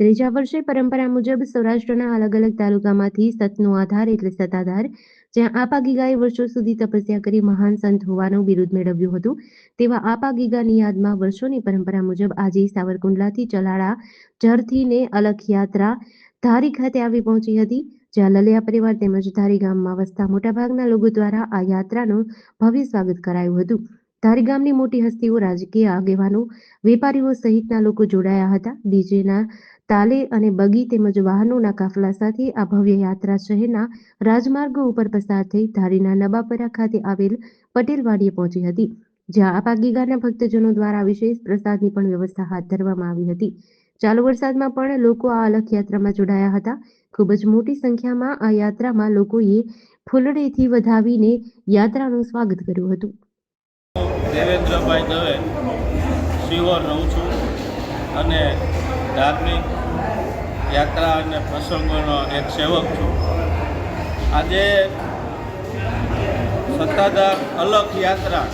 ત્રીજા વર્ષે પરંપરા મુજબ સૌરાષ્ટ્રના અલગ અલગ તાલુકામાંથી સતનો આધાર એટલે સત્તાધાર, જ્યાં આપા ગીગાએ વર્ષો સુધી તપસ્યા કરી મહાન સંત હોવાનું બિરુદ મેળવ્યું હતું. તેવા આપા ગીગાની યાદમાં વર્ષોની પરંપરા મુજબ આજે સાવરકુંડલાથી ચલાળા જરથીને અલખ યાત્રા ધારી ખાતે આવી પહોંચી હતી, જ્યાં લલિયા પરિવાર તેમજ ધારી ગામમાં વસતા મોટાભાગના લોકો દ્વારા આ યાત્રાનું ભવ્ય સ્વાગત કરાયું હતું. ધારી ગામની મોટી હસ્તીઓ રાજકીય આગેવાનો, વેપારીઓ સહિતના લોકો જોડાયા હતા. ડીજેના તાલે અને બગી તેમજ વાહનોના કાફલા સાથે આ ભવ્ય યાત્રા શહેરના રાજમાર્ગો ઉપર પસાર થઈ ધારીના નબાપરા ખાતે આવેલ પટેલવાડીએ પહોંચી હતી, જ્યાં આ ગીગાના ભક્તજનો દ્વારા વિશેષ પ્રસાદની પણ વ્યવસ્થા હાથ ધરવામાં આવી હતી. ચાલુ વરસાદમાં પણ લોકો આ અલખ યાત્રામાં જોડાયા હતા. ખૂબ જ મોટી સંખ્યામાં આ યાત્રામાં લોકોએ ફૂલડેથી વધાવીને યાત્રાનું સ્વાગત કર્યું હતું. દેવેન્દ્રભાઈ દવે સિહોર રહું છું અને ધાર્મિક યાત્રા અને પ્રસંગોનો એક સેવક છું. આજે સત્તાધાર અલગ યાત્રા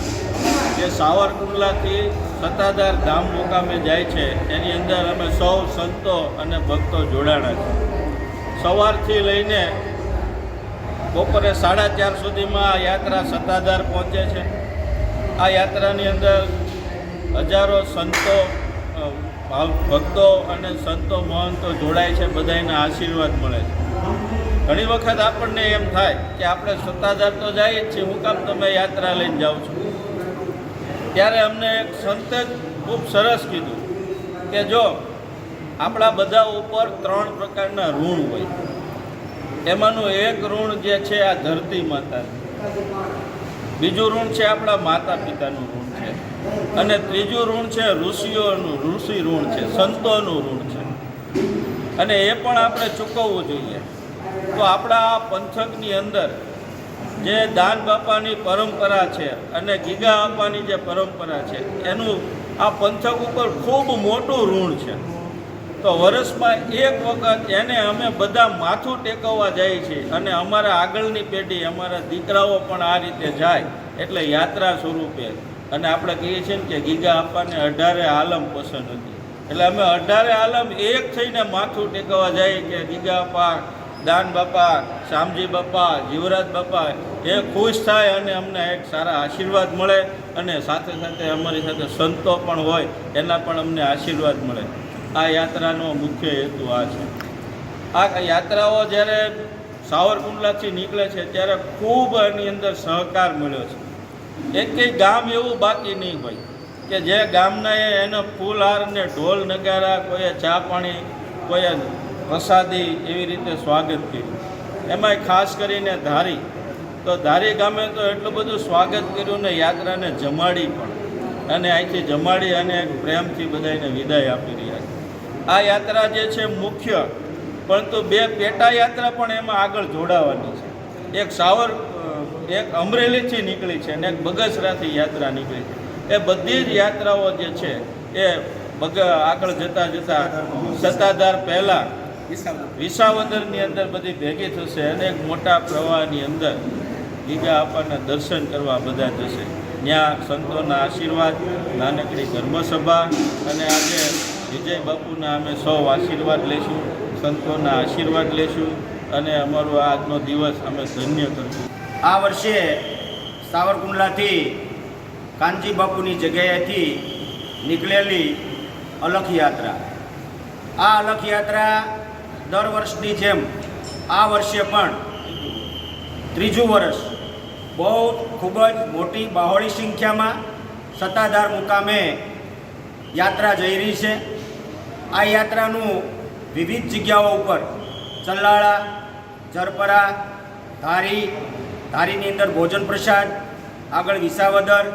જે સાવરકુંડલાથી સત્તાધાર ધામ મુકામે જાય છે, એની અંદર અમે સૌ સંતો અને ભક્તો જોડાણા છે સવારથી લઈને બપોરે સાડા ચાર સુધીમાં યાત્રા સત્તાધાર પહોંચે છે. આ યાત્રાની અંદર હજારો સંતો ભક્તો અને સંતો, મહંતો જોડાય છે બધાના આશીર્વાદ મળે છે. ઘણી વખત આપણને એમ થાય કે આપણે સત્તાધાર તો જઈએ જ છીએ, હું કામ તમે યાત્રા લઈને જાઓ છો? ત્યારે અમને એક સંતે ખૂબ સરસ કીધું કે જો આપણા બધા ઉપર ત્રણ પ્રકારના ઋણ હોય. એમાંનું એક ઋણ જે છે આ ધરતી માતાનું. બીજું ઋણ છે આપણા માતા પિતાનું ઋણ છે. અને ત્રીજું ઋણ છે ઋષિઓનું, ઋષિ ઋણ છે, સંતોનું ઋણ છે. અને એ પણ આપણે ચૂકવવું જોઈએ. તો આપણા આ પંથકની અંદર જે દાન બાપાની પરંપરા છે અને ગીગા બાપાની જે પરંપરા છે, એનું આ પંથક ઉપર ખૂબ મોટું ઋણ છે. તો વર્ષમાં એક વખત એને અમે બધા માથું ટેકવવા જઈએ છીએ અને અમારા આગળની પેઢી, અમારા દીકરાઓ પણ આ રીતે જાય એટલે યાત્રા સ્વરૂપે. અને આપણે કહીએ છીએ ને કે ગીગા આપવાને અઢારે આલમ પસંદ હતી. એટલે અમે અઢારે આલમ એક થઈને માથું ટેકવવા જઈએ કે ગીગા આપા, દાન બાપા, શામજી બાપા, જીવરાજ બાપા, એ ખુશ થાય અને અમને એક સારા આશીર્વાદ મળે અને સાથે સાથે અમારી સાથે સંતો પણ હોય, એના પણ અમને આશીર્વાદ મળે. આ યાત્રાનો મુખ્ય હેતુ આ છે. આ યાત્રાઓ જ્યારે સાવરકુંડલાથી નીકળે છે, ત્યારે ખૂબ એની અંદર સહકાર મળ્યો છે. એક કંઈ ગામ એવું બાકી નહીં હોય કે જે ગામના એનો ફૂલહાર ને ઢોલ નગારા, કોઈએ ચા પાણી, કોઈએ પ્રસાદી એવી રીતે સ્વાગત કર્યું. એમાંય ખાસ કરીને ધારી, તો ધારી ગામે તો એટલું બધું સ્વાગત કર્યું ને યાત્રાને જમાડી પણ. અને અહીંથી જમાડી અને પ્રેમથી બધાને વિદાય આપી રહ્યા છે. આ યાત્રા જે છે મુખ્ય, પરંતુ બે પેટા યાત્રા પણ એમાં આગળ જોડાવાની છે. એક સાવર એક અમરેલીથી નીકળી છે અને એક બગસરાથી યાત્રા નીકળી છે. એ બધી જ યાત્રાઓ જે છે એ બગ, આગળ જતાં જતાં સત્તાધાર પહેલાં વિસાવદરની અંદર બધી ભેગી થશે અને એક મોટા પ્રવાહની અંદર ગીગા આપણને દર્શન કરવા બધા જશે. ત્યાં સંતોના આશીર્વાદ, નાનકડી ધર્મસભા અને આજે વિજય બાપુના અમે સૌ આશીર્વાદ લઈશું સંતોના આશીર્વાદ લઈશું અને અમારો આજનો દિવસ અમે ધન્ય કરશું. આ વર્ષે સાવરકુંડલાથી કાનજી બાપુની જગ્યાએથી નીકળેલી અલખ યાત્રા. આ અલખ યાત્રા દર વર્ષની જેમ આ વર્ષે પણ ત્રીજું વર્ષ બહુ ખૂબ જ મોટી બહોળી સંખ્યામાં સત્તાધાર મુકામે યાત્રા જઈ રહી છે. આ યાત્રાનું વિવિધ જગ્યાઓ ઉપર ચલ્લાળા જરપરા, ધારી, ધારીની અંદર ભોજન પ્રસાદ, આગળ વિસાવદર,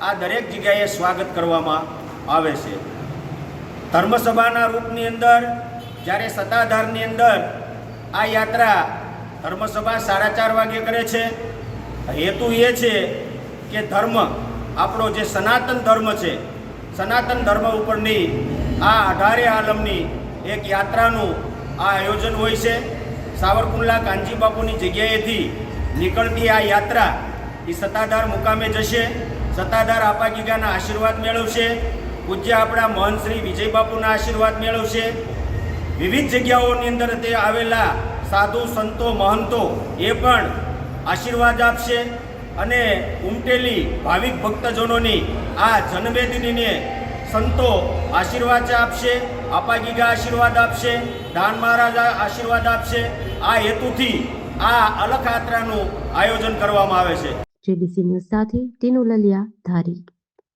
આ દરેક જગ્યાએ સ્વાગત કરવામાં આવે છે. ધર્મસભાના રૂપની અંદર, જ્યારે સત્તાધારની અંદર આ યાત્રા ધર્મસભા સાડા ચાર વાગે કરે છે, હેતુ એ છે કે ધર્મ, આપણો જે સનાતન ધર્મ છે, સનાતન ધર્મ ઉપરની આ અઢારે આલમની એક યાત્રાનું આ આયોજન હોય છે. સાવરકુંડલા કાનજી બાપુની જગ્યાએથી નીકળતી આ યાત્રા એ સત્તાધાર મુકામે જશે. સત્તાધાર આપા ગીગાના આશીર્વાદ મેળવશે. પૂજ્ય આપણા મહંત શ્રી વિજય આશીર્વાદ મેળવશે. વિવિધ જગ્યાઓની અંદર તે આવેલા સાધુ, સંતો, મહંતો એ પણ આશીર્વાદ આપશે. અને ઉમટેલી ભાવિક ભક્તજનોની આ જન્મવેદનીને સંતો આશીર્વાદ આપશે આપાગીગા આશીર્વાદ આપશે, દાન મહારાજ આશીર્વાદ આપશે. આ હેતુથી આ અલખ આયોજન કરવામાં આવે છે. જેડીસી ન્યૂઝ સાથે ટીનુ લલિયા ધારી.